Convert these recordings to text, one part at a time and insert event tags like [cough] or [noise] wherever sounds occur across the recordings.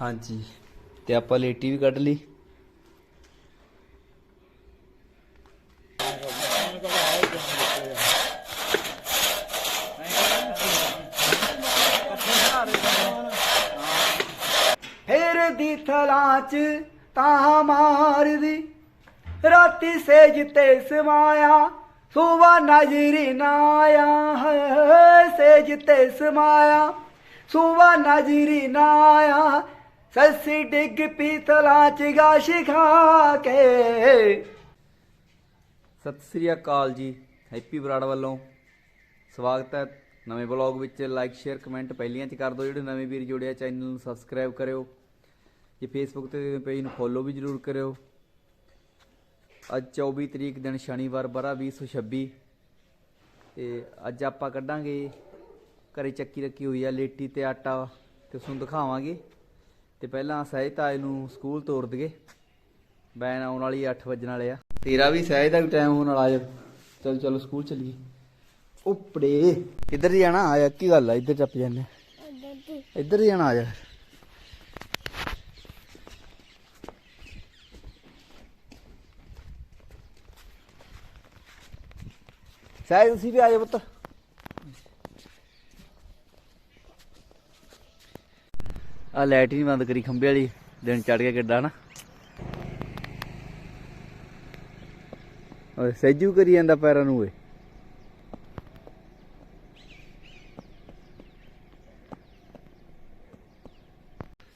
ਹਾਂਜੀ। ਤੇ ਆਪਾਂ ਲੇਟੀ ਵੀ ਕੱਢ ਲਈ। ਫੇਰ ਦੀ ਥਲਾਂ ਚ ਤਾਂ ਮਾਰਦੀ। ਰਾਤੀ ਸੇਜ ਤੇ ਸਮਾਇਆ, ਸੁਵਾ ਨਜ਼ਰੀ ਨਾ ਆਇਆ ਹੈ ਸੇਜ ਤੇ ਸਮਾਇਆ, ਸੁਵਾ ਨਜ਼ਰੀ ਨਾ ਆਇਆ ਸੱਸੀ ਡਿੱਗ ਪੀ ਥਲਾਂ ਚ ਕੇ। ਸਤਿ ਸ੍ਰੀ ਅਕਾਲ ਜੀ, ਹੈਪੀ ਬਰਾੜ ਵੱਲੋਂ। ਸਵਾਗਤ ਹੈ ਨਵੇਂ ਬਲੌਗ ਵਿੱਚ। ਲਾਈਕ ਸ਼ੇਅਰ ਕਮੈਂਟ ਪਹਿਲੀਆਂ ਚ ਕਰ ਦਿਓ, ਜਿਹੜੇ ਨਵੇਂ ਵੀਰ ਜੁੜਿਆ ਚੈਨਲ ਨੂੰ ਸਬਸਕ੍ਰਾਈਬ ਕਰਿਓ। ਜੇ ਫੇਸਬੁੱਕ ਤੇ ਪੇਜ ਨੂੰ ਫੋਲੋ ਵੀ ਜਰੂਰ ਕਰਿਓ। ਅੱਜ 24 ਤਰੀਕ ਦਿਨ ਸ਼ਨੀਵਾਰ, ਬਰਾ 2026 ਤੇ ਅੱਜ ਆਪਾਂ ਕੱਢਾਂਗੇ ਘਰੇ ਚੱਕੀ ਰੱਖੀ ਹੋਈ ਆ, ਲੇਟੀ ਤੇ ਆਟਾ। ਤੇ ਉਸ ਨੂੰ ਦਿਖਾਵਾਂਗੇ। ਤੇ ਪਹਿਲਾਂ ਸਹਿਜ ਸਹਿਜਤਾ ਨੂੰ ਸਕੂਲ ਤੋਰ ਦਈਏ। ਬੈਨ ਆਉਣ ਵਾਲੀ 8 ਵਜਣ ਵਾਲੇ ਆ। ਤੇਰਾ ਵੀ ਸਹਿਜ ਦਾ ਵੀ ਟਾਈਮ ਹੋਣ ਵਾਲਾ ਆ। ਚਲ, ਚਲੋ ਸਕੂਲ ਚੱਲੀਏ। ਉਪੜੇ। ਇੱਧਰ ਜਾਣਾ? ਆ ਕੀ ਗੱਲ ਆ, ਇੱਧਰ ਚੱਪ ਜਾਂਦੇ ਇੱਧਰ ਜਾਣਾ, ਆ ਜਾ। ਸਹਿਜ, ਤੁਸੀਂ ਵੀ ਆ ਜਾਓ ਪੁੱਤ। ਆ ਲਾਈਟ ਨਹੀਂ ਬੰਦ ਕਰੀ ਖੰਬੇ ਵਾਲੀ ਦਿਨ ਚੜ ਗਿਆ ਕਿੱਡਾ ਨਾ। ਓਏ ਸੈਜੂ ਕਰੀ ਜਾਂਦਾ ਪੈਰਾਂ ਨੂੰ ਓਏ।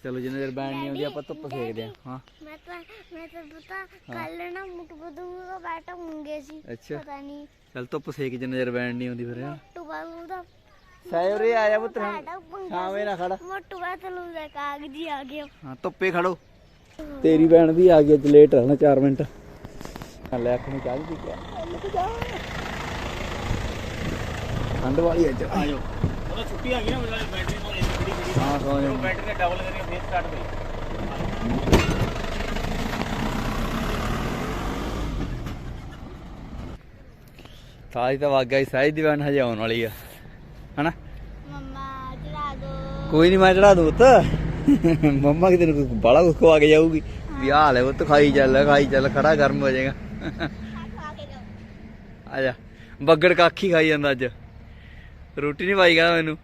ਚਲੋ ਜਿੰਨੇ ਦੇਰ ਬੈਂਡ ਨਹੀਂ ਆਉਂਦੀ ਆਪਾਂ ਧੁੱਪ ਸੇਕਦੇ ਆ ਹਾਂ। ਮੈਂ ਤਾਂ ਮੈਂ ਤਾਂ ਪਤਾ ਕੱਲ ਨਾ ਮੁੱਟ ਬਦੂ ਦਾ ਬੈਠਾ ਮੁੰਗੇ ਸੀ ਪਤਾ ਨਹੀਂ। ਚੱਲ ਧੁੱਪ ਸੇਕ ਜਿੰਨੇ ਦੇਰ ਬੈਂਡ ਨਹੀਂ ਆਉਂਦੀ ਫਿਰ ਹਾਂ। ਮੋਟੂ ਉਰੇ ਆ ਜਾ ਪੁੱਤ ਛਾਵੇਂ ਨਾ ਖੜਾ। ਮੋਟੂ ਬਾਤਲੂ ਦਾ ਕਾਗਜ਼ੀ ਆ ਗਿਆ ਹਾਂ ਧੁੱਪੇ ਖੜੋ। ਤੇਰੀ ਭੈਣ ਵੀ ਆ ਗਈ ਅੱਜ ਲੇਟ ਰਹਿਣਾ 4 ਮਿੰਟ। ਲੈ ਅੱਖ ਨੂੰ ਚਾਹ ਵੀ ਪੀ ਕੇ ਠੰਡ ਵਾਲੀ ਅੱਜ। ਆ ਜਾਓ। ਉਹਦਾ ਛੁੱਟੀ ਆ ਗਈ ਨਾ ਉਹਦਾ ਬੈਟਰੀ ਤੋਂ ਇੰਨੀ ਬੜੀ ਬੜੀ ਹਾਂ ਸੌ ਜਾਓ। ਬੈਟਰੀ ਨੇ ਡਬਲ ਕਰੀ ਫੇਰ ਸਟਾਰਟ ਹੋਈ ਸਾਜ ਤਾਂ ਵਾਗਾ ਹੀ ਸਾਜ ਦੀ ਭੈਣ ਹਜੇ ਆਉਣ ਵਾਲੀ ਆ। ਹਨਾ? ਮੰਮਾ ਚੜਾ ਦੋ। ਕੋਈ ਨਹੀਂ ਮੈਂ ਚੜਾ ਦੂੰ ਪੁੱਤ। ਮੰਮਾ ਕਿਤੇ ਨੂੰ ਕੋਈ ਬਾਲਾ ਕੁਝ ਖਵਾ ਕੇ ਜਾਊਗੀ। ਵੀ ਆ ਲੈ ਪੁੱਤ ਖਾਈ ਚੱਲ ਖਾਈ ਚੱਲ ਖੜਾ ਗਰਮ ਹੋ ਜਾਏਗਾ। ਆ ਜਾ। ਬੱਗੜ ਕਾਖੀ ਖਾਈ ਜਾਂਦਾ ਅੱਜ। ਰੋਟੀ ਨਹੀਂ ਪਾਈ ਕਹਿੰਦਾ ਮੈਨੂੰ।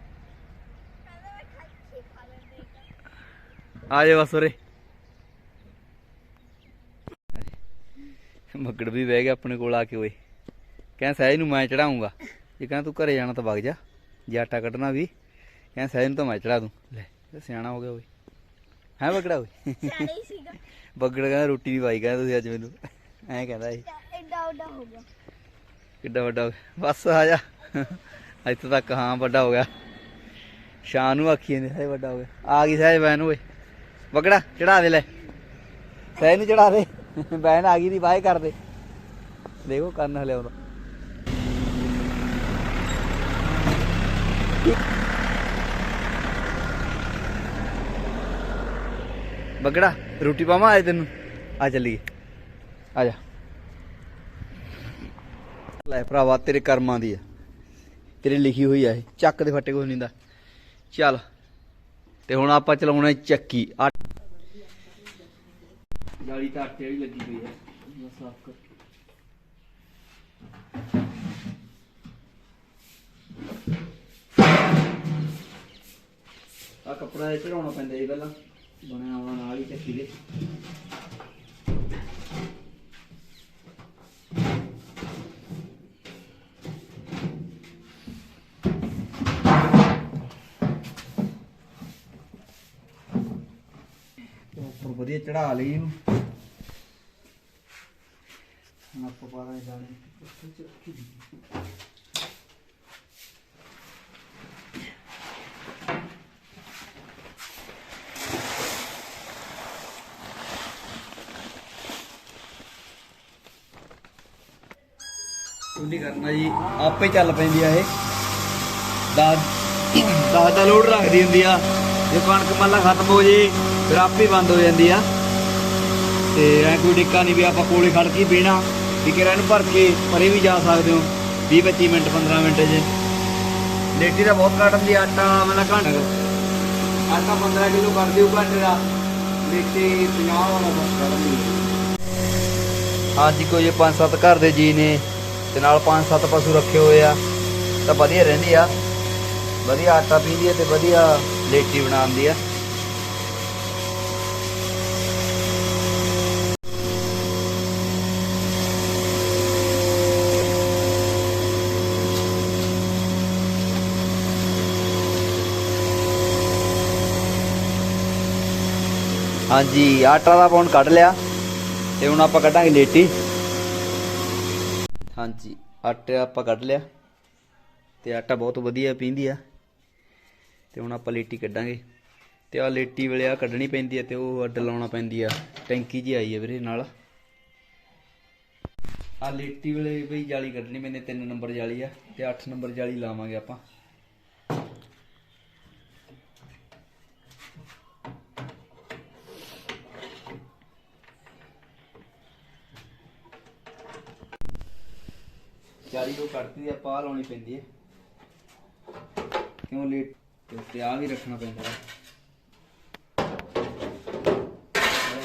ਆ ਜਾ ਬਸ ਉਰੇ। ਬੱਗੜ ਵੀ ਬਹਿ ਗਿਆ ਆਪਣੇ ਕੋਲ ਆ ਕੇ ਓਏ। ਕਹਿੰਦਾ ਸਹਿਜ ਨੂੰ ਮੈਂ ਚੜਾਉਂਗਾ। ਜੇ ਕਹਿੰਦਾ ਤੂੰ ਘਰੇ ਜਾਣਾ ਤਾਂ ਵਗ ਜਾ। ਜੇ ਆਟਾ ਕੱਢਣਾ ਵੀ ਕਹਿੰਦਾ ਸਹਿਜ ਨੂੰ ਤਾਂ ਮੈਂ ਚੜਾ ਦੂੰ। ਲੈ। ਇਹ ਸਿਆਣਾ ਹੋ ਗਿਆ ਓਏ। ਹੈ ਬੱਗੜਾ ਓਏ? ਸੀਗਾ। ਬੱਗੜ ਕਹਿੰਦਾ ਰੋਟੀ ਵੀ ਪਾਈ ਕਹਿੰਦਾ ਤੁਸੀਂ ਅੱਜ ਮੈਨੂੰ। ਐਂ ਕਹਿੰਦਾ ਸੀ ਐਡਾ ਐਡਾ ਹੋ ਗਿਆ। ਕਿੱਡਾ ਵੱਡਾ ਹੋ ਗਿਆ। ਬਸ ਆ ਜਾ। ਇੱਥੇ ਤੱਕ ਹਾਂ ਵੱਡਾ ਹੋ ਗਿਆ। ਸ਼ਾਨ ਨੂੰ ਆਖੀ ਜਾਂਦੇ ਹੈ ਵੱਡਾ ਹੋ ਗਿਆ। ਆ ਗਈ ਸਹਿਜ ਬੈਨ ਓਏ। ਬਗੜਾ ਚੜਾ ਦੇ ਲੈ। ਸਹਿਜ ਨੂੰ ਚੜਾ ਦੇ। ਬੈਨ ਆ ਗਈ ਦੀ ਬਾਏ ਕਰ ਦੇ। ਦੇਖੋ ਕੰਨ ਹਲੇ ਉਹਦਾ ਬਗੜਾ, ਰੋਟੀ ਪਾਵਾਂ ਅੱਜ ਤੈਨੂੰ? ਆ ਚੱਲੀਏ। ਆ ਜਾ। ਲੈ ਭਰਾਵਾ, ਤੇਰੇ ਕਰਮਾਂ ਦੀ ਆ। ਤੇਰੀ ਲਿਖੀ ਹੋਈ ਆ ਇਹ। ਚੱਕ ਦੇ ਫੱਟੇ, ਕੋਈ ਨਹੀਂ ਦਾ। ਚੱਲ। ਤੇ ਹੁਣ ਆਪਾਂ ਚਲਾਉਣਾ ਚੱਕੀ। ਜਾਲੀ ਤਾਂ ਆਟੇ ਵਾਲੀ ਲੱਗੀ ਪਈ ਆ ਸਾਫ਼ ਕਰ ਆ ਕੱਪੜਾ ਇਹ ਚੜਾਉਣਾ ਪੈਂਦਾ ਜੀ ਪਹਿਲਾਂ ਬਣਿਆ ਆਉਣਾ ਨਾਲ ਹੀ ਚੱਕੀ ਦੇ ਤੇ ਉੱਪਰ ਵਧੀਆ ਚੜਾ ਲਈ ਇਹਨੂੰ ਹੁਣ ਆਪਾਂ ਪਾ ਦਾਂਗੇ ਦਾਣੇ ਉੱਥੇ ਚੱਕੀ ਕਰਨਾ ਜੀ। ਆਪੇ ਚੱਲ ਪੈਂਦੀ ਆ ਇਹ। ਦਾ ਦਾ ਦਾ ਲੋਡ ਰੱਖਦੀ ਹੁੰਦੀ ਆ। ਜੇ ਕਣਕ ਮੱਲਾ ਖਤਮ ਹੋ ਜੇ, ਫਿਰ ਆਪੇ ਬੰਦ ਹੋ ਜਾਂਦੀ ਆ। ਤੇ ਐ ਕੋਈ ਡਿੱਕਾ ਨਹੀਂ ਵੀ ਆਪਾਂ ਕੋਲੇ ਖੜ ਕੇ ਹੀ ਵੀ ਕਿਰਾ ਇਹਨੂੰ ਭਰ ਕੇ ਪਰੇ ਵੀ ਜਾ ਸਕਦੇ ਹੋ। 20 25 ਮਿੰਟ 15 ਮਿੰਟ ਜੇ। ਲੇਟੀ ਦਾ ਬਹੁਤ ਕੱਟ ਦੀ ਆਟਾ ਮਤਲਬ ਘੰਟਾ ਆਟਾ 15 ਕਿਲੋ ਕਰ ਦਿਓ ਘੰਟੇ ਦਾ। ਲੇਟੀ 50 ਵਾਲਾ ਬਸ ਕਰ ਹਾਂਜੀ ਕੋਈ 5-7 ਘਰ ਦੇ ਜੀ ਨੇ। ਤੇ ਨਾਲ 5-7 ਪਸ਼ੂ ਰੱਖੇ ਹੋਏ ਆ। ਤਾਂ ਵਧੀਆ ਰਹਿੰਦੀ ਆ। ਵਧੀਆ ਆਟਾ ਪੀਂਦੀ ਆ ਤੇ ਵਧੀਆ ਲੇਟੀ ਬਣਾਉਂਦੀ ਆ। ਹਾਂਜੀ, ਆਟਾ ਦਾ ਪਾਉਣ ਕੱਢ ਲਿਆ ਤੇ ਹੁਣ ਆਪਾਂ ਕੱਢਾਂਗੇ ਲੇਟੀ। ਹਾਂਜੀ, ਆਟਾ ਆਪਾਂ ਕੱਢ ਲਿਆ ਤੇ ਆਟਾ ਬਹੁਤ ਵਧੀਆ ਪੀਂਦੀ ਆ। ਤੇ ਹੁਣ ਆਪਾਂ ਲੇਟੀ ਕੱਢਾਂਗੇ। ਤੇ ਆ ਲੇਟੀ ਵੇਲੇ ਆ ਕੱਢਣੀ ਪੈਂਦੀ ਆ ਤੇ ਉਹ ਅੱਡ ਲਾਉਣਾ ਪੈਂਦੀ ਆ। ਟੈਂਕੀ ਜੀ ਆਈ ਆ ਵੀਰੇ ਨਾਲ। ਆ ਲੇਟੀ ਵੇਲੇ ਬਈ ਜਾਲੀ ਕੱਢਣੀ ਪੈਂਦੀ 3 ਨੰਬਰ ਜਾਲੀ ਆ ਤੇ 8 ਨੰਬਰ ਜਾਲੀ ਲਾਵਾਂਗੇ ਆਪਾਂ। ਜਾਲੀ ਉਹ ਕੱਢਦੀ ਆ ਪਾ ਲਾਉਣੀ ਪੈਂਦੀ ਹੈ। ਕਿਉਂ ਲੇਟ ਤੇ ਉੱਤੇ ਆ ਵੀ ਰੱਖਣਾ ਪੈਂਦਾ ਹੈ।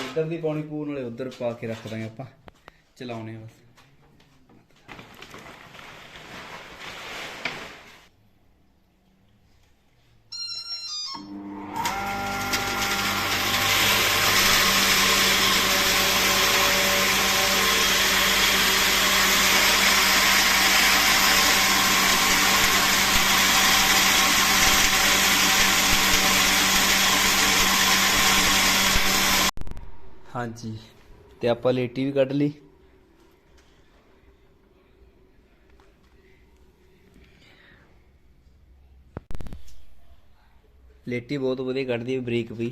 ਇੱਧਰ ਦੀ ਪਾਉਣੀ ਪੂਰ ਨਾਲੇ ਉੱਧਰ ਪਾ ਕੇ ਰੱਖ ਦਾਂਗੇ ਆਪਾਂ। ਚਲਾਉਣੇ ਆ ਬਸ। ਹਾਂਜੀ। ਤੇ ਆਪਾਂ ਲੇਟੀ ਵੀ ਕੱਢ ਲਈ। ਲੇਟੀ ਬਹੁਤ ਵਧੀਆ ਕੱਢਦੀ ਬਰੀਕ ਵੀ।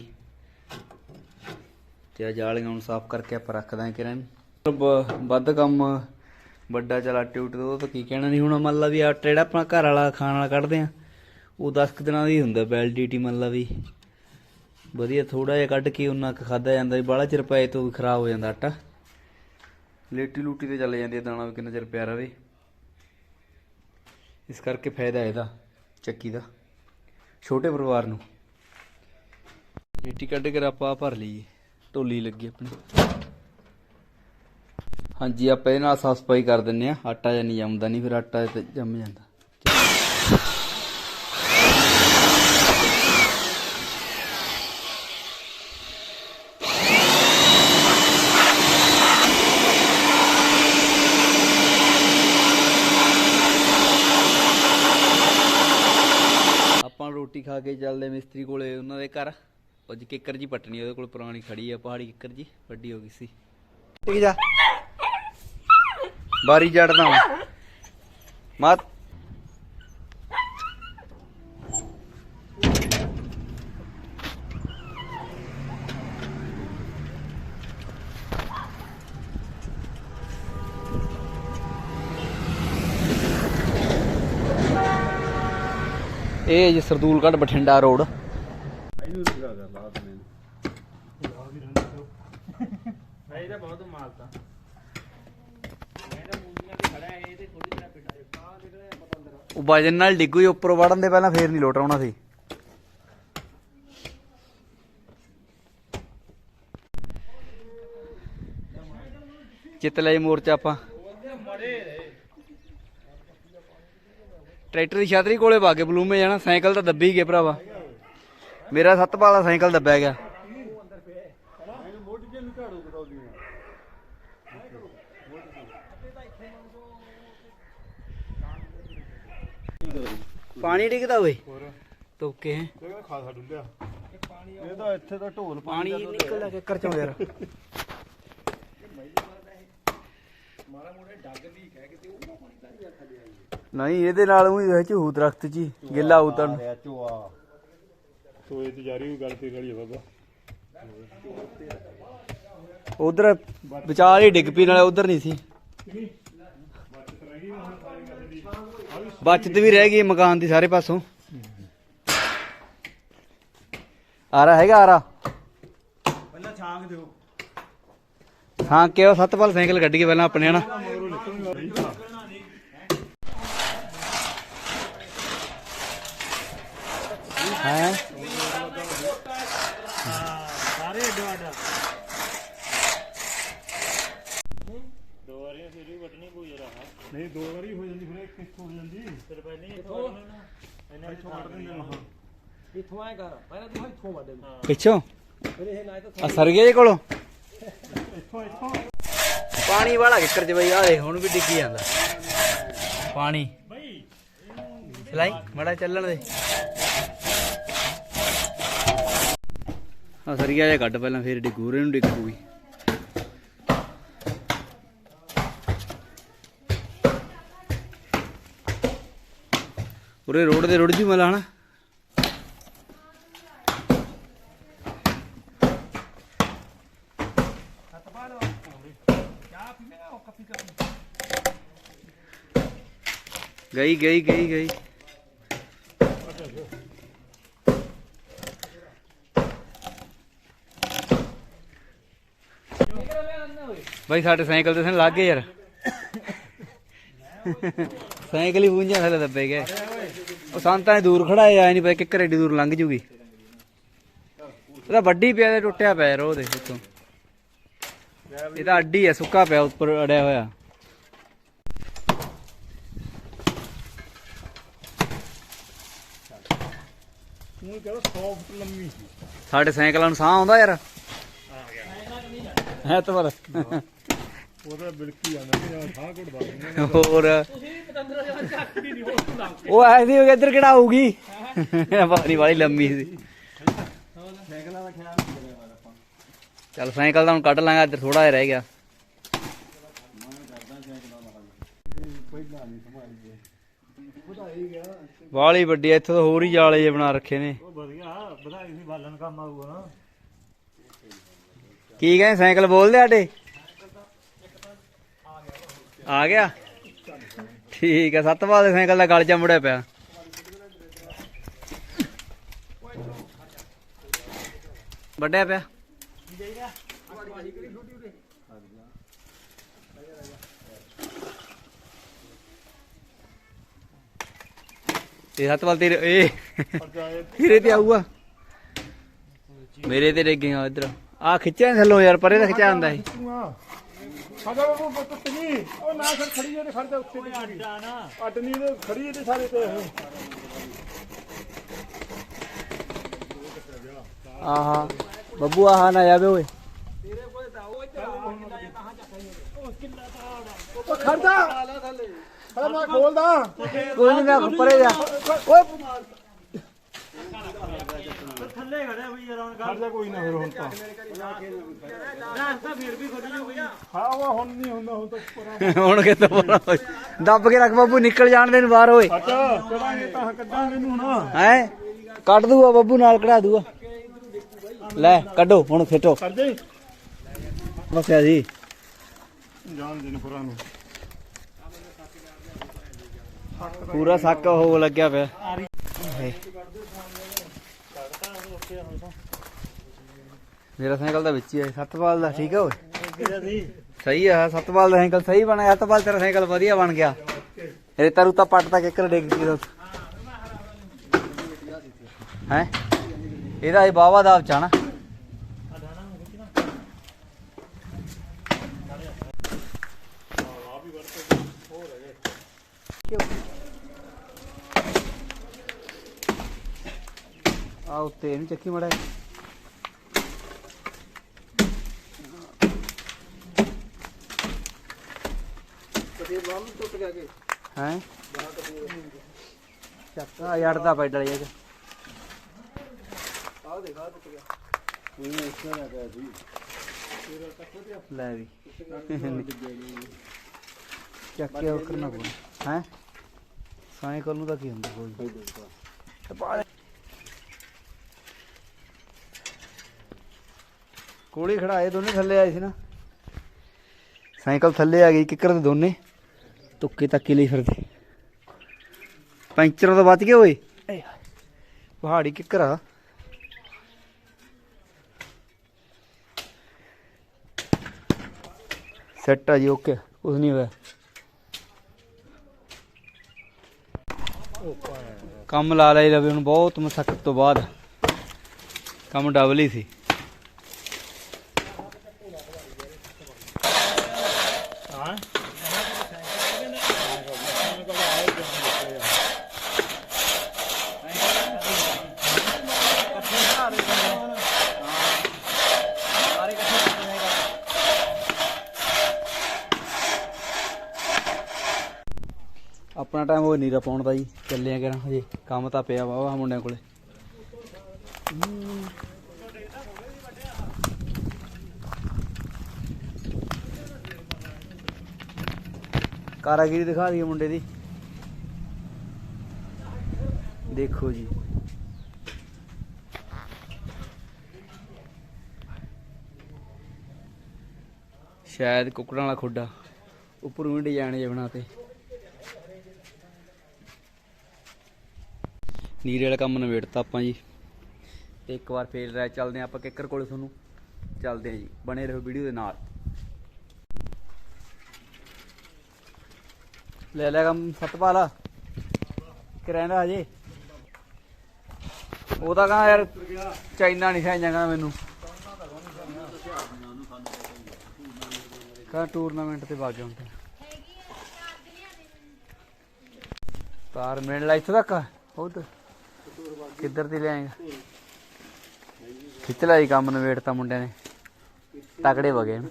ਤੇ ਆ ਜਾਲੀਆਂ ਹੁਣ ਸਾਫ਼ ਕਰਕੇ ਆਪਾਂ ਰੱਖ ਦਾਂਗੇ ਕਿਰਨ। ਵੱਧ ਕੰਮ ਵੱਡਾ ਚਲਾ ਟਿਊਟ ਉਹ ਤਾਂ ਕੀ ਕਹਿਣਾ ਨਹੀਂ ਹੁਣ। ਮੰਨ ਲਾ ਵੀ ਆਟਾ ਜਿਹੜਾ ਆਪਣਾ ਘਰ ਵਾਲਾ ਖਾਣ ਵਾਲਾ ਕੱਢਦੇ ਆ, ਉਹ 10 ਦਿਨਾਂ ਦਾ ਹੀ ਹੁੰਦਾ ਵੈਲਿਡਿਟੀ ਮੰਨ ਲਾ ਵੀ। ਵਧੀਆ ਥੋੜਾ ਜਿਹਾ ਕੱਢ ਕੇ ਉਹਨਾਂ ਕੁ ਖਾਦਾ ਜਾਂਦਾ ਵੀ ਬਾਹਲਾ ਚਿਰ ਪਏ ਤੋਂ ਵੀ ਖਰਾਬ ਹੋ ਜਾਂਦਾ ਆਟਾ। ਲੇਟੀ ਲੂਟੀ ਤੇ ਚੱਲ ਜਾਂਦੀ ਹੈ ਦਾਣਾ, ਵੀ ਕਿੰਨਾ ਚਿਰ ਪਿਆ ਰਹੇ। ਇਸ ਕਰਕੇ ਫਾਇਦਾ ਇਹਦਾ, ਚੱਕੀ ਦਾ। ਛੋਟੇ ਪਰਿਵਾਰ ਨੂੰ। ਲੇਟੀ ਕੱਢ ਕੇ ਆਪਾਂ ਭਰ ਲਈਏ। ਢੋਲੀ ਲੱਗੀ ਆਪਣੀ। ਹਾਂਜੀ, ਆਪਾਂ ਇਹਦੇ ਨਾਲ ਸਾਫ਼ ਸਫ਼ਾਈ ਕਰ ਦਿੰਨੇ ਆ ਆਟਾ ਜਾਂ ਨਹੀਂ ਜੰਮਦਾ ਨਹੀਂ, ਫਿਰ ਆਟਾ ਜੰਮ ਜਾਂਦਾ ਆਪਾਂ ਰੋਟੀ ਖਾ ਕੇ ਚੱਲਦੇ ਮਿਸਤਰੀ ਕੋਲੇ ਉਹਨਾਂ ਦੇ ਘਰ। ਅੱਜ ਕਿੱਕਰ ਜੀ ਪਟਣੀ ਉਹਦੇ ਕੋਲ ਪੁਰਾਣੀ ਖੜੀ ਆ ਪਹਾੜੀ ਕਿੱਕਰ ਜੀ ਵੱਡੀ ਹੋ ਗਈ ਸੀ। ਠੀਕ ਜਾ। ਬਾਰੀ ਜੜਦਾ ਮਤ ਇਹ ਜੀ ਸਰਦੂਲਗੜ੍ਹ ਬਠਿੰਡਾ ਰੋਡ। ਭਾਈ ਤਾਂ ਬਹੁਤ ਮਾਲਤਾ ਮੈਂ ਤਾਂ ਮੂੰਗੀਆਂ ਤੇ ਖੜਾ ਇਹ ਤੇ ਥੋੜੀ ਜਿਹਾ ਪਿੱਟਾ ਉਹ ਵਜਨ ਨਾਲ ਡਿੱਗੂ ਹੀ ਉੱਪਰ ਵੜਨ ਦੇ ਪਹਿਲਾਂ ਫੇਰ ਨਹੀਂ ਲੋਟ ਆਉਣਾ ਸੀ। ਚਿੱਤ ਲੈ ਮੋਰਚਾ ਆਪਾਂ। ਟਰੈਕਟਰ ਦੀ ਛਤਰੀ ਕੋਲੇ ਪਾ ਕੇ ਬਲੂਮੇ ਜਾਣਾ ਸਾਈਕਲ ਤਾਂ ਦੱਬੀ ਗਏ ਭਰਾਵਾ। ਮੇਰਾ ਸੱਤ ਵਾਲਾ ਸਾਈਕਲ ਦੱਬਿਆ ਗਿਆ। ਪਾਣੀ ਡਿੱਗਦਾ ਓਏ। ਤੋਕੇ ਹੈ। ਖਾਸਾ ਡੁੱਲਿਆ ਇਹ ਤਾਂ ਇੱਥੇ ਤਾਂ ਢੋਲ ਪਾਣੀ ਨਿਕਲਦਾ ਕਿੱਕਰ ਚੋਂ ਯਾਰ। ਨਹੀਂ ਇਹਦੇ ਨਾਲ ਉਹੀ ਰਹਿ ਝੂ ਦਰਖਤ ਜੀ ਗਿੱਲਾ ਉਤਰਨ ਰਿਹਾ ਝੋਆ ਸੋਏ ਤੇ ਜਾਰੀ ਵੀ ਗੱਲ ਤੇ ਗਲੀ ਆ ਬਾਬਾ। ਉਧਰ ਵਿਚਾਰ ਹੀ ਡਿੱਗ ਪੀ ਨਾਲੇ ਉਧਰ ਨਹੀਂ ਸੀ। ਬਚਤ ਵੀ ਰਹਿ ਗਈ ਮਕਾਨ ਦੀ ਸਾਰੇ ਪਾਸੋਂ। ਆਰਾ ਹੈਗਾ ਆਰਾ? ਪਹਿਲਾਂ ਛਾਂਗ ਦਿਓ। ਹਾਂ ਕਿਉਂ ਸੱਤਪਾਲ ਸਾਈਕਲ ਕੱਢ ਕੇ ਪਹਿਲਾਂ ਆਪਣੇ ਹਨਾ ਹੈ ਸਾਰੇ ਏਡਾ ਏਡਾ ਦੋ ਵਾਰੀਆਂ ਫਿਰ ਵੀ ਵੱਢਣੀ ਕੋਈ ਜਰਾ ਨਹੀਂ ਦੋ ਵਾਰੀ ਹੋ ਜਾਂਦੀ ਫਿਰ ਇੱਕ ਇੱਥੋਂ ਹੋ ਜਾਂਦੀ ਫਿਰ ਪਹਿਲੇ ਹੀ ਇੱਥੋਂ ਵੱਢ ਲੈਣਾ ਇਹਨਾਂ ਇੱਥੋਂ ਵੱਢ ਦਿੰਦੇ ਮਹਾਂ ਇੱਥੋਂ ਐ ਕਰ ਪਹਿਲਾਂ ਤੂੰ ਇੱਥੋਂ ਵੱਢ ਦੇ ਪਿੱਛੋਂ? ਫਿਰ ਇਹ ਨਾ ਤਾਂ ਆ ਸਰ ਗਿਆ ਜੀ ਕੋਲੋਂ? ਇੱਥੋਂ ਇੱਥੋਂ ਪਾਣੀ ਵਾਲਾ ਕਿੱਕਰ ਚ ਬਈ ਆ ਦੇਖ, ਹੁਣ ਵੀ ਡਿੱਗੀ ਜਾਂਦਾ। ਪਾਣੀ। ਬਈ ਚਲਾਈ, ਮੜਾ ਚੱਲਣ ਦੇ। ਆ ਸਰੀਆ ਜਿਹਾ ਕੱਢ ਪਹਿਲਾਂ ਫੇਰ ਡਿਗੂਰੇ ਨੂੰ ਡਿੱਗੂਗੀ। ਉਰੇ ਰੋਡ ਦੇ ਰੁੜ ਜੂ ਮਲਾ ਹਨਾ। ਗਈ ਗਈ ਗਈ ਗਈ। ਬਾਈ, ਸਾਡੇ ਸਾਈਕਲ ਤੇ ਸਨ ਲੱਗ ਗਏ ਯਾਰ। ਸਾਈਕਲ ਹੀ ਪੁੰਝਾ ਥੱਲੇ ਦੱਬੇ ਗਏ। ਉਹ ਸੰਤਾਂ ਨੇ ਦੂਰ ਖੜਾਏ ਆਏ ਨਹੀਂ ਪਤਾ ਕਿੱਕਰ ਏਡੀ ਦੂਰ ਲੰਘ ਜੂਗੀ। ਇਹਦਾ ਵੱਡੀ ਪਿਆ ਤੇ ਟੁੱਟਿਆ ਪਿਆ ਰੋ ਦੇ ਉੱਤੋਂ ਇਹ ਤਾਂ ਅੱਡੀ ਹੈ ਸੁੱਕਾ ਪਿਆ ਉੱਪਰ ਅੜਿਆ ਹੋਇਆ। ਤੂੰ ਕਹਿੰਦਾ 100 ਫੁੱਟ ਲੰਮੀ ਸੀ। ਸਾਡੇ ਸਾਈਕਲਾਂ ਨੂੰ ਸਾਹ ਆਉਂਦਾ ਯਾਰ। ਹੈ ਤਾਂ ਪਰ ਉਹਦਾ ਬਿਲਕੀ ਜਾਂ ਘੁੱਟਦਾ ਹੋਰ? ਉਹ ਲੰਘ ਉਹ ਐਸੀ ਹੋ ਗਿਆ ਇੱਧਰ ਕਿਹੜਾ ਆਊਗੀ? ਪਾਣੀ ਵਾਲੀ ਲੰਮੀ ਸੀ। ਸਾਈਕਲਾਂ ਦਾ ਖਿਆਲ ਨਹੀਂ ਕਰਿਆ ਵਾਰ ਆਪਾਂ ਚੱਲ ਸਾਈਕਲ ਤਾਂ ਹੁਣ ਕੱਢ ਲਾਂਗਾ ਇੱਧਰ ਥੋੜਾ ਜਿਹਾ ਰਹਿ ਗਿਆ। ਵਾਲੀ ਵੱਡੀ ਆ, ਇੱਥੇ ਤਾਂ ਹੋਰ ਹੀ ਜਾਲੇ ਜੇ ਬਣਾ ਰੱਖੇ ਨੇ। ਉਹ ਵਧੀਆ ਵਧਾਈ ਸੀ ਬਾਲਣ ਕੰਮ ਆਊਗਾ ਨਾ। ਕੀ ਕਹੇ ਸਾਈਕਲ ਬੋਲਦੇ ਆਡੇ ਆ ਗਿਆ? ਠੀਕ ਹੈ ਸੱਤ ਵਾਲੇ ਸਾਈਕਲ ਦਾ ਗਲ ਜਾ ਮੁੜਿਆ ਪਿਆ। ਵੱਡਿਆ ਪਿਆ? ਤੇ ਸੱਤ ਵਾਲ ਤੇਰੇ ਇਹ ਤੇਰੇ ਤੇ ਆਊਗਾ। ਮੇਰੇ ਤੇ ਡਿੱਗ ਗਿਆ ਇੱਧਰ। ਆ ਖਿੱਚਿਆ ਨੀ ਥੱਲੋਂ ਯਾਰ, ਪਰੇ ਦਾ ਖਿੱਚਿਆ ਹੁੰਦਾ ਸੀ। ਸਾਡਾ ਉਹ ਪੁੱਤ ਨਹੀਂ ਉਹ ਨਾ ਸਰ ਖੜੀ ਜੇ ਖੜਦਾ ਉੱਤੇ ਤੇ ਅੱਡਾ ਨਾ ਅੱਡ ਨਹੀਂ ਤੇ ਖੜੀ ਤੇ ਸਾਰੇ ਤੇ ਆਹਾ ਬੱਬੂ ਆਹਾ ਨਾ ਜਾਵੇ ਓਏ। ਉਹ ਖੜਦਾ ਹਲੇ ਮੈਂ ਖੋਲਦਾ। ਕੋਈ ਨਹੀਂ ਮੈਂ ਪਰੇ ਜਾ। ਓਏ ਥੱਲੇ ਖੜਿਆ ਹੋਈ ਯਾਰ ਹੁਣ ਖੜ ਜਾ ਕੋਈ ਨਾ ਫਿਰ ਹੁਣ ਤਾਂ। ਰਾਸਤਾ ਫੇਰ ਵੀ ਖੁੱਲ ਜੂਗੀ। ਹਾਂ ਉਹ ਹੁਣ ਨਹੀਂ ਹੁੰਦਾ ਹੁਣ ਤਾਂ ਪਰਾਂ [laughs] ਹੁਣ ਕਿੱਥੇ ਪਰਾ ਦੱਬ ਕੇ ਰੱਖ ਬੱਬੂ ਨਿਕਲ ਜਾਣ ਦੇ ਨੂੰ ਬਾਹਰ ਓਏ। ਹਟ ਕਰਾਂਗੇ ਤਾਂ ਕੱਢਾਂਗੇ ਨੂੰ ਹੁਣ। ਹੈ? ਕੱਢ ਦੂਗਾ ਬੱਬੂ ਨਾਲ ਕਢਾ ਦੂਗਾ। ਲੈ ਕੱਢੋ ਹੁਣ ਖੇਟੋ ਕਰ ਦੇ ਬਸਿਆ ਜੀ। ਜਾਣ ਦੇ ਨੂੰ ਪਰਾਂ ਨੂੰ। ਪੂਰਾ ਸੱਕ ਹੋ ਲੱਗਿਆ ਪਿਆ। ਮੇਰਾ ਸਾਈਕਲ ਤਾਂ ਵਿੱਚ ਹੀ ਹੈ ਸੱਤਵਾਲ ਦਾ ਠੀਕ ਹੈ ਓਏ? ਸਹੀ ਆ ਸੱਤਵਾਲ ਦਾ ਸਾਈਕਲ ਸਹੀ ਬਣਿਆ ਸੱਤਵਾਲ ਤੇਰਾ ਸਾਈਕਲ ਵਧੀਆ ਬਣ ਗਿਆ। ਰੇਤਾ ਰੂਤਾ ਪੱਟ ਤਾਂ ਕਿੱਕਰ ਡਿੱਗ ਗਈ ਹੈ? ਇਹਦਾ ਇਹ ਬਾਵਾ ਦਾ ਚਾਣਾ ਆ ਉੱਤੇ ਇਹਨੂੰ ਚੱਕੀ ਮੜਾ ਹੈ? ਚੱਕਾ ਯੜਦਾ ਪੈਡਲ ਜੇ ਲੈ ਵੀ। ਚੱਕ ਕੇ ਉਹ ਕਰਨਾ ਪਊ ਹੈ? ਸਾਈਕਲ ਨੂੰ ਤਾਂ ਕੀ ਹੁੰਦਾ ਕੋਈ। ਕੋਲੇ ਖੜਾਏ ਦੋਨੇ ਥੱਲੇ ਆਏ ਸੀ ਨਾ। ਸਾਈਕਲ ਥੱਲੇ ਆ ਗਈ ਕਿੱਕਰ ਦੇ ਦੋਨੇ। ਤੁੱਕੇ ਤੱਕੇ ਲਈ ਫਿਰਦੇ। ਪੈਂਚਰਾਂ ਤੋਂ ਬਚ ਗਏ ਓਏ। ਪਹਾੜੀ ਕਿੱਕਰ ਆ। ਸੈੱਟ ਆ ਜੀ ਓਕੇ ਕੁਝ ਨਹੀਂ ਹੋਇਆ। ਕੰਮ ਲਾ ਲਈ ਲਵੇ ਹੁਣ ਬਹੁਤ ਮਸਕਤ ਤੋਂ ਬਾਅਦ। ਕੰਮ ਡਬਲ ਹੀ ਸੀ। ਆਪਣਾ ਟਾਈਮ ਹੋ ਨਹੀਂ ਪਾਉਣ ਦਾ ਜੀ। ਚੱਲੇ ਆ ਕਿਰਾਂ ਹਜੇ ਕੰਮ ਤਾਂ ਪਿਆ ਵਾ ਮੁੰਡਿਆਂ ਕੋਲੇ। ਕਾਰਾਗਿਰੀ ਦਿਖਾ ਦਈਏ ਮੁੰਡੇ ਦੀ। ਦੇਖੋ ਜੀ। ਸ਼ਾਇਦ ਕੁੱਕੜਾਂ ਵਾਲਾ ਖੁੱਡਾ। ਉੱਪਰੋਂ ਵੀ ਡਿਜ਼ਾਈਨ ਜਿਹਾ ਬਣਾਤੇ ਨੀਰੇ ਵਾਲਾ ਕੰਮ ਨਵੇੜਤਾ ਆਪਾਂ ਜੀ। ਤੇ ਇੱਕ ਵਾਰ ਫੇਰ ਰਹਿ ਚੱਲਦੇ ਹਾਂ ਆਪਾਂ ਕਿੱਕਰ ਕੋਲੇ ਤੁਹਾਨੂੰ। ਚੱਲਦੇ ਹਾਂ ਜੀ, ਬਣੇ ਰਹੋ ਵੀਡੀਓ ਦੇ ਨਾਲ। ਲੈ ਲੈ ਕੰਮ ਸਤਪਾਲ। ਕਿ ਰਹਿੰਦਾ ਹਜੇ? ਉਹਦਾ ਕਹਾਂ ਯਾਰ ਚਾਈਨਾ ਨਹੀਂ ਖਾਈ ਜਾਂਗਾ ਮੈਨੂੰ। ਕਾ ਟੂਰਨਾਮੈਂਟ ਤੇ ਵਗ ਗਿਆ ਹੁਣ ਤਾਂ। ਤਾਰ ਮਿਲਣ ਲਾ ਇੱਥੇ ਤੱਕ? ਬਹੁਤ। ਕਿੱਧਰ ਦੀ ਲਿਆਏਗਾ? ਖਿੱਚ ਲਈ ਕੰਮ ਨਵੇੜਤਾ ਮੁੰਡਿਆਂ ਨੇ। ਤਕੜੇ ਵਗੇ ਨੇ।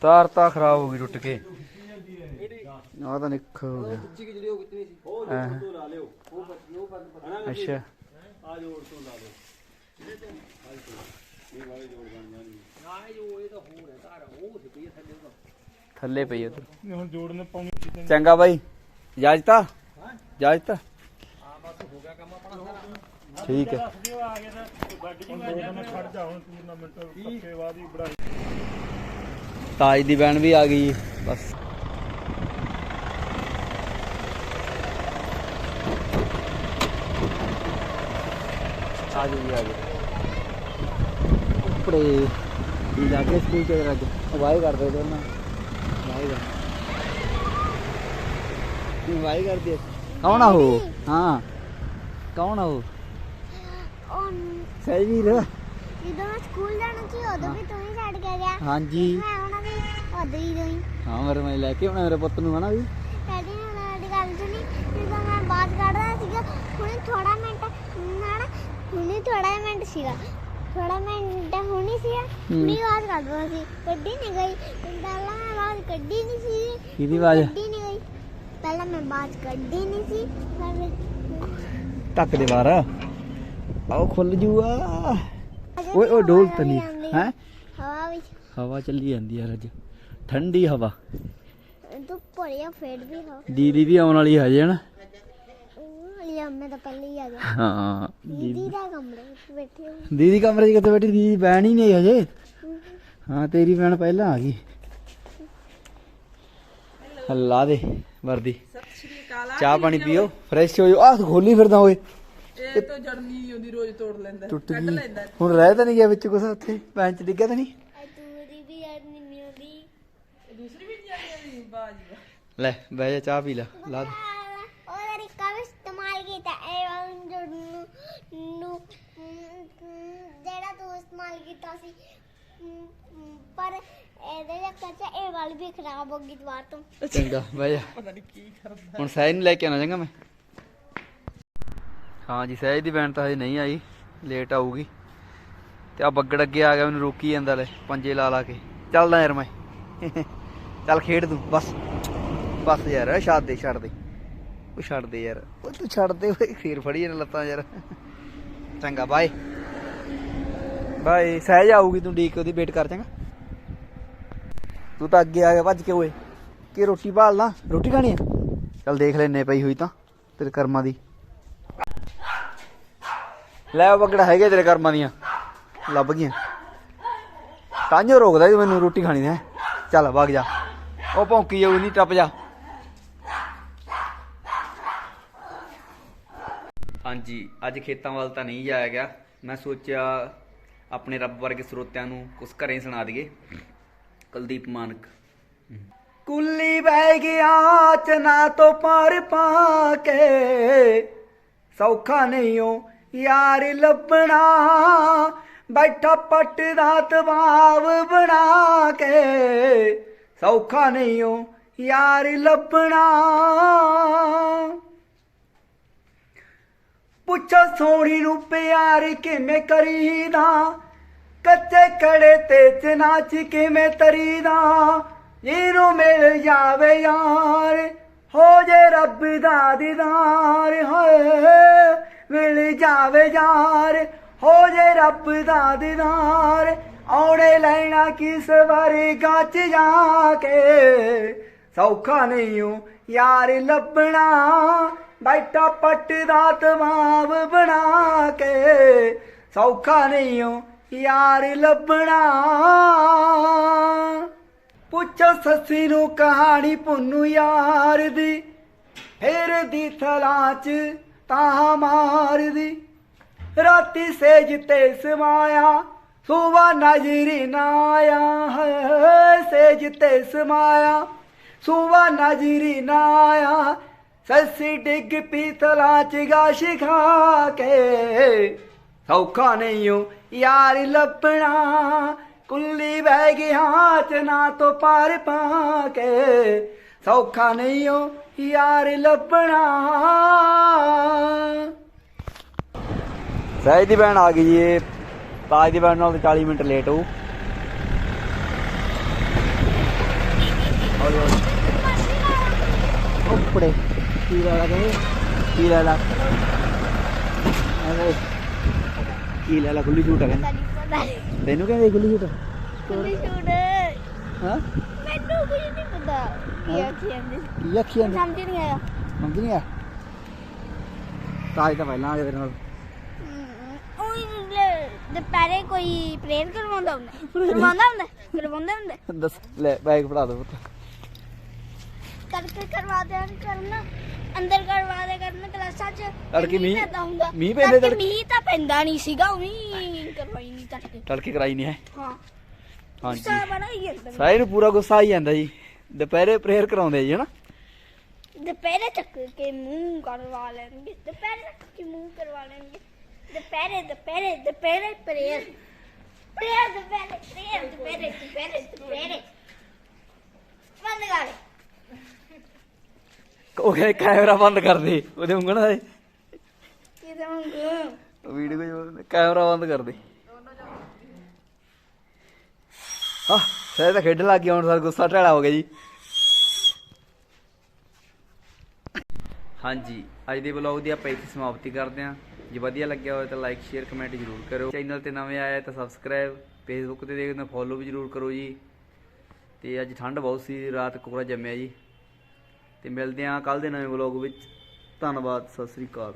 ਤਾਰ ਤਾਂ ਖਰਾਬ ਹੋ ਗਈ ਟੁੱਟ ਕੇ। ਆਹ ਤਾਂ ਨਿੱਖ ਹੋ ਗਿਆ। ਹਾਂ। ਅੱਛਾ। ਥੱਲੇ ਪਈ ਉਧਰ। ਹੁਣ ਜੋੜਨ ਪਾਉਣੀ ਚੰਗਾ ਬਾਈ। ਇਜਾਜ਼ਤਾ ਇਜਾਜ਼ਤ ਠੀਕ ਹੈ। ਆ ਗਿਆ ਤਾਂ ਗੱਡੀ ਚ ਦੋ ਦਿਨ ਖੜ ਜਾ ਹੁਣ ਟੂਰਨਾਮੈਂਟ ਪੱਕੇ ਬਾਅਦ ਹੀ ਬੜਾਈ ਤਾਜ ਦੀ ਬੈਨ ਵੀ ਆ ਗਈ। ਜੀ, ਬਸ। ਆ ਗਈ ਜੀ, ਆ ਗਈ। ਉੱਪਰੇ ਇਹ ਜਾ ਕੇ ਸਕੂਲ ਚ ਰੱਜ ਵਾਈ ਕਰਦੇ ਦੋਨਾਂ ਵਾਈ ਕਰ ਕੀ ਵਾਈ ਕਰਦੇ ਕੌਣ ਆ ਉਹ? ਹਾਂ। ਕੌਣ ਆ ਉਹ? ਸਹੀ ਵੀਰ। ਜਦੋਂ ਮੈਂ ਸਕੂਲ ਜਾਣਾ ਸੀ ਉਦੋਂ ਵੀ ਤੂੰ ਹੀ ਛੱਡ ਕੇ ਗਿਆ। ਹਾਂਜੀ। ਮੈਂ ਉਹਨਾਂ ਦੀ ਉਦੋਂ ਹੀ ਗਈ ਹਾਂ ਮੇਰੇ ਮੈਂ ਲੈ ਕੇ ਆਉਣਾ ਮੇਰੇ ਪੁੱਤ ਨੂੰ ਹਨਾ ਵੀ? ਡੈਡੀ ਨੇ ਮੇਰੀ ਗੱਲ ਸੁਣੀ। ਜਦੋਂ ਮੈਂ ਬਾਤ ਕੱਢਦਾ ਸੀਗਾ ਹੁਣੇ ਥੋੜਾ ਮਿੰਟ ਨਾ ਹੁਣੇ ਥੋੜਾ ਮਿੰਟ ਸੀਗਾ। ਥੋੜਾ ਮਿੰਟ ਹੁਣੀ ਸੀਗਾ। ਹੁਣੀ ਬਾਤ ਕੱਢਦਾ ਸੀ। ਕੱਢੀ ਨਹੀਂ ਗਈ ਪਹਿਲਾਂ ਮੈਂ ਬਾਤ ਕੱਢੀ ਨਹੀਂ ਸੀ। ਕਿਹਦੀ ਆਵਾਜ਼? ਕੱਢੀ ਨਹੀਂ ਗਈ। ਪਹਿਲਾਂ ਮੈਂ ਬਾਤ ਕੱਢੀ ਨਹੀਂ ਸੀ ਪਰ ਟੱਕ ਦੇ ਬਾਹਰ। ਆਓ ਖੁੱਲ ਜੂਆ। ਓਏ ਓਏ ਡੋਲ ਤਨੀ ਹੈ? ਹਵਾ ਵਿੱਚ ਹਵਾ ਚੱਲੀ ਜਾਂਦੀ ਯਾਰ ਅੱਜ। ਠੰਡੀ ਹਵਾ। ਤੂੰ ਪੜਿਆ ਫੇਰ ਵੀ ਹੋ ਦੀਦੀ ਵੀ ਆਉਣ ਵਾਲੀ ਹਜੇ ਨਾ ਲਿਆ ਮੈਂ ਤਾਂ ਪਹਿਲੇ ਹੀ ਆ ਗਿਆ ਹਾਂ ਦੀਦੀ ਦਾ ਕਮਰੇ ਵਿੱਚ ਬੈਠੀ ਹਾਂ ਦੀਦੀ ਕਮਰੇ 'ਚ ਕਿੱਥੇ ਬੈਠੀ? ਦੀਦੀ ਬੈਣ ਹੀ ਨਹੀਂ ਹਜੇ। ਹਾਂ ਤੇਰੀ ਭੈਣ ਪਹਿਲਾਂ ਆ ਗਈ। ਹੱਲਾ ਦੇ ਵਰਦੀ। ਚਾਹ ਪਾਣੀ ਪੀਓ ਫਰੈਸ਼ ਹੋ ਜਾਓ ਆਹ ਖੋਲੀ ਫਿਰਦਾ ਓਏ। ਇਹ ਤਾਂ ਜੜਨੀ ਹੁੰਦੀ ਰੋਜ਼ ਤੋੜ ਲੈਂਦਾ ਟੁੱਟ ਗਈ। ਹੁਣ ਰਹਿ ਤਾਂ ਨਹੀਂ ਗਿਆ ਵਿੱਚ ਕੁਛ ਉੱਥੇ ਬੈਂਚ ਡਿੱਗਿਆ ਤਾਂ ਨਹੀਂ? ਦੂਰੀ ਵੀ ਯਾਰ ਨਹੀਂ ਮਿਲਦੀ ਦੂਸਰੀ ਵੀ ਜਾਂਦੀ ਹੈ ਬਾਜੀ ਲੈ ਬਹਿ ਜਾ ਚਾਹ ਪੀ ਲੈ ਲਾ ਦੇ। ਉਹਦਾ ਰਿਕਾ ਵੀ ਇਸਤੇਮਾਲ ਕੀਤਾ ਇਹ ਵਾਲਾ ਨੂੰ ਨੂੰ ਅਮ, ਜਿਹੜਾ ਤੂੰ ਇਸਤੇਮਾਲ ਕੀਤਾ ਸੀ ਪਰ ਇਹਦੇ ਚੱਕਰ ਚ ਇਹ ਵਾਲੀ ਵੀ ਖਰਾਬ ਹੋ ਗਈ ਦੁਬਾਰਾ ਤੋਂ। ਚੰਗਾ ਜਾ ਪਤਾ ਨਹੀਂ ਕੀ ਕਰਦਾ। ਹੁਣ ਸਹਿਜ ਨੂੰ ਲੈ ਕੇ ਆਣਾ ਚੰਗਾ ਮੈਂ। ਹਾਂ ਜੀ ਸਹਿਜ ਦੀ ਬੈਂਡ ਤਾਂ ਹਜੇ ਨਹੀਂ ਆਈ ਲੇਟ ਆਊਗੀ। ਤੇ ਆ ਬੱਗੜ ਅੱਗੇ ਆ ਗਿਆ ਮੈਨੂੰ ਰੋਕੀ ਜਾਂਦਾ ਲੈ ਪੰਜੇ ਲਾ ਲਾ ਕੇ। ਚੱਲਦਾ ਯਾਰ ਮੈਂ। ਚੱਲ ਖੇਡ ਤੂੰ ਬਸ। ਬਸ ਯਾਰ ਛੱਡ ਦੇ ਛੱਡ ਦੇ। ਉਹ ਛੱਡ ਦੇ ਯਾਰ। ਉਹ ਤੂੰ ਛੱਡ ਦੇ ਓਏ ਫੇਰ ਫੜੀ ਇਹਨਾਂ ਲੱਤਾਂ ਯਾਰ। ਚੰਗਾ ਬਾਏ। ਬਾਏ ਸਹਿਜ ਆਊਗੀ ਤੂੰ ਡੀਕ ਉਹਦੀ, ਵੇਟ ਕਰ ਚੰਗਾ। ਤੂੰ ਤਾਂ ਅੱਗੇ ਆ ਗਿਆ, ਭੱਜ ਕੇ ਓਏ। ਕਿ ਰੋਟੀ ਭਾਲਣਾ ਰੋਟੀ ਖਾਣੀ ਹੈ ਚੱਲ ਦੇਖ ਲੈਨੇ ਪਈ ਹੋਈ ਤਾਂ, ਤੇਰੇ ਕਰਮਾਂ ਦੀ। ਲੈ ਉਹ ਬਗੜਾ ਹੈਗੇ ਤੇਰੇ ਕਰਮਾਂ ਦੀਆਂ, ਲੱਭ ਗਈਆਂ। ਤਾਂਜੋ ਰੋਕਦਾ ਜੀ ਮੈਨੂੰ ਰੋਟੀ ਖਾਣੀ ਹੈ। ਚੱਲ ਵਗ ਜਾ। ਉਹ ਭੌਂਕੀ ਜਾਊ, ਨਹੀਂ ਟੱਪ ਜਾ। ਹਾਂਜੀ, ਅੱਜ ਖੇਤਾਂ ਵੱਲ ਤਾਂ ਨਹੀਂ ਜਾਇਆ ਗਿਆ। ਮੈਂ ਸੋਚਿਆ ਆਪਣੇ ਰੱਬ ਵਰਗੇ ਸਰੋਤਿਆਂ ਨੂੰ ਕੁਝ ਘਰੇ ਸੁਣਾ ਦਈਏ। ਕੁਲਦੀਪ ਮਾਨਕ। ਕੁੱਲੀ ਬਹਿ ਗਿਆ ਚਨਾ ਤੋਂ ਪਾਰ ਪਾ ਕੇ। ਸੌਖਾ ਨਹੀਂ ਓ ਯਾਰ ਲੱਭਣਾ। ਬੈਠਾ ਪੱਟ ਦਾ ਤਵਾਵ ਬਣਾ ਕੇ। ਸੌਖਾ ਨਹੀਂ ਹੋ ਯਾਰ ਲੱਭਣਾ। ਪੁੱਛੋ ਸੋਹਣੀ ਨੂੰ ਪਿਆਰ ਕਿਵੇਂ ਕਰੀਦਾ? ਕੱਚੇ ਕੜੇ ਤੇ ਚਨਾਚ ਕਿਵੇਂ ਤਰੀਦਾ? ਜਿਹਨੂੰ ਮਿਲ ਜਾਵੇ ਯਾਰ, ਹੋ ਜੇ ਰੱਬ ਦਾ ਦੀਦਾਰ, ਹੋਏ, ਮਿਲ ਜਾਵੇ ਯਾਰ, ਹੋ ਜੇ ਰੱਬ ਦਾ ਦੀਦਾਰ, ਆਉਣੇ ਲੈਣਾ ਕਿਸ ਵਾਰੀ ਗਾਚ ਜਾ ਕੇ? ਸੌਖਾ ਨਹੀਂ ਓ ਯਾਰ ਲੱਭਣਾ। ਬੈਠਾ ਪੱਟ ਦਾ ਤਮਾਮ ਬਣਾ ਕੇ, ਸੌਖਾ ਨਹੀਂ ਓ ਯਾਰ ਲੱਭਣਾ। ਪੁੱਛੋ ਸੱਸੀ ਨੂੰ ਕਹਾਣੀ ਪੁੰਨੂ ਯਾਰ ਦੀ, ਫੇਰ ਦੀ ਥਲਾਂ ਚ ਤਾਂ ਮਾਰਦੀ। ਰਾਤੀ ਸੇਜ ਤੇ ਸਮਾਇਆ, ਸੁਵਾ ਨਜ਼ਰੀ ਨਾ ਆਇਆ ਹੈ ਸੇਜ ਤੇ ਸਮਾਇਆ, ਸੁਵਾ ਨਜ਼ਰੀ ਨਾ ਆਇਆ। ਸੱਸੀ ਡਿੱਗ ਪੀਤਲਾ ਚ ਗਾਸ਼ ਕੇ। ਸੌਖਾ ਨਹੀਂ ਓ ਯਾਰ ਲੱਭਣਾ, ਕੁੱਲੀ ਬਹਿ ਗਿਆ ਚਨਾ ਤੋਂ ਪਾਰ ਪਾ ਕੇ। ਸੌਖਾ ਨਹੀਂ ਓ ਯਾਰ ਲੱਭਣਾ। ਸਹਿਜ ਦੀ ਭੈਣ ਆ ਗਈ ਜੀ ਤਾਜ ਦੀ ਭੈਣ ਨਾਲ 40 ਮਿੰਟ ਲੇਟ ਹੋ ਉੱਪੜੇ ਕੀ ਲੈ ਲਾ ਕਹਿੰਦੇ ਕੀ ਲੈ ਲਾ ਐਵੇਂ ਕੀ ਲੈ ਲਾ ਛੂਟ ਆ ਕਹਿੰਦੇ। ਤੈਨੂੰ ਕਹਿੰਦੇ ਖੁੱਲੀ ਛੂਟ ਕੁੜੀ ਛੂਟ ਹਾਂ? ਮੈਨੂੰ ਕੁਝ ਨਹੀਂ ਪਤਾ। ਕੀ ਆਖੀ ਜਾਂਦੀ? ਕੀ ਆਖੀ ਜਾਂਦੇ? ਸਮਝ ਨਹੀਂ ਆਇਆ। ਸਮਝ ਨਹੀਂ ਆ ਤਾਜ ਤਾਂ ਪਹਿਲਾਂ ਆ ਗਿਆ ਤੇਰੇ ਨਾਲ। ਦੁਪਹਿਰੇ ਕੋਈ ਪ੍ਰੇਅਰ ਕਰਵਾਉਂਦਾ ਹੁੰਦਾ? ਕਰਵਾਉਂਦਾ ਹੁੰਦਾ? ਕਰਵਾਉਂਦਾ ਹੁੰਦਾ? ਦੱਸ ਲੈ ਬੈਗ ਫੜਾ ਦੋ ਪੁੱਤ। ਕਰਕੇ ਕਰਵਾ ਦੇ ਕਰਨਾ। ਅੰਦਰ ਕਰਵਾ ਦੇ ਕਰਨਾ ਕਲਾਸਾਂ ਚ। ਤੜਕੇ ਮੀਂਹ- ਪੈਂਦਾ ਹੁੰਦਾ। ਮੀਂਹ ਪੈਂਦੇ ਤੜਕੇ? ਮੀਂਹ ਤਾਂ ਪੈਂਦਾ ਨਹੀਂ ਸੀਗਾ ਉਹੀ ਕਰਵਾਈ ਨਹੀਂ ਤੜਕੇ। ਤੜਕੇ ਕਰਾਈ ਨਹੀਂ ਹੈ? ਹਾਂ। ਹਾਂਜੀ। ਗੁੱਸਾ ਬੜਾ ਹੀ ਸਾਰੇ ਨੂੰ ਪੂਰਾ ਗੁੱਸਾ ਆਈ ਜਾਂਦਾ ਜੀ। ਦੁਪਹਿਰੇ ਪ੍ਰੇਅਰ ਕਰਾਉਂਦੇ ਜੀ ਹਨਾ? ਦੁਪਹਿਰੇ ਚੱਕ ਕੇ ਮੂੰਹ ਕਰਵਾ ਲੈਣਗੇ। ਦੁਪਹਿਰੇ ਚੱਕ ਕੇ ਮੂੰਹ ਕਰਵਾ ਲੈਣਗੇ। ਦੁਪਹਿਰੇ ਦੁਪਹਿਰੇ ਦੁਪਹਿਰੇ ਪ੍ਰੇਅਰ ਪ੍ਰੇਅਰ ਦੁਪਹਿਰੇ ਪ੍ਰੇਅਰ ਦੁਪਹਿਰੇ ਦੁਪਹਿਰੇ ਦੁਪਹਿਰੇ। ਬੰਦ ਕਰ। ਉਹ ਕਹਿੰਦੇ ਕੈਮਰਾ ਬੰਦ ਕਰ ਦੇ ਉਹਦੇ ਉਂਗਣ ਦਾ। ਕਿਤੇ ਮੰਗੂ ਵੀਡੀਓ ਚ ਕੈਮਰਾ ਬੰਦ ਕਰ ਦੇ। ਆ ਸਾਰੇ ਤਾਂ ਖੇਡਣ ਲੱਗ ਗਿਆ ਹੁਣ ਸਾਰਾ ਗੁੱਸਾ ਢਾਲਾ ਹੋ ਗਿਆ ਜੀ। ਹਾਂਜੀ ਅੱਜ ਦੇ ਵਲੌਗ ਦੀ ਆਪਾਂ ਇੱਥੇ ਸਮਾਪਤੀ ਕਰਦੇ ਹਾਂ। ਜੇ ਵਧੀਆ ਲੱਗਿਆ ਹੋਵੇ ਤਾਂ ਲਾਈਕ ਸ਼ੇਅਰ ਕਮੈਂਟ ਜ਼ਰੂਰ ਕਰਿਓ। ਚੈਨਲ ਤੇ ਨਵੇਂ ਆਏ ਤਾਂ ਸਬਸਕ੍ਰਾਈਬ ਫੇਸਬੁੱਕ ਤੇ ਦੇਖਦੇ ਹੋ ਫੋਲੋ ਵੀ ਜ਼ਰੂਰ ਕਰੋ ਜੀ। ਤੇ ਅੱਜ ਠੰਡ ਬਹੁਤ ਸੀ ਰਾਤ ਕੋਰਾ ਜੰਮਿਆ ਜੀ। ਤੇ ਮਿਲਦੇ ਹਾਂ ਕੱਲ ਦੇ ਨਵੇਂ ਵਲੌਗ ਵਿੱਚ। ਧੰਨਵਾਦ ਸਤਿ ਸ੍ਰੀ ਅਕਾਲ।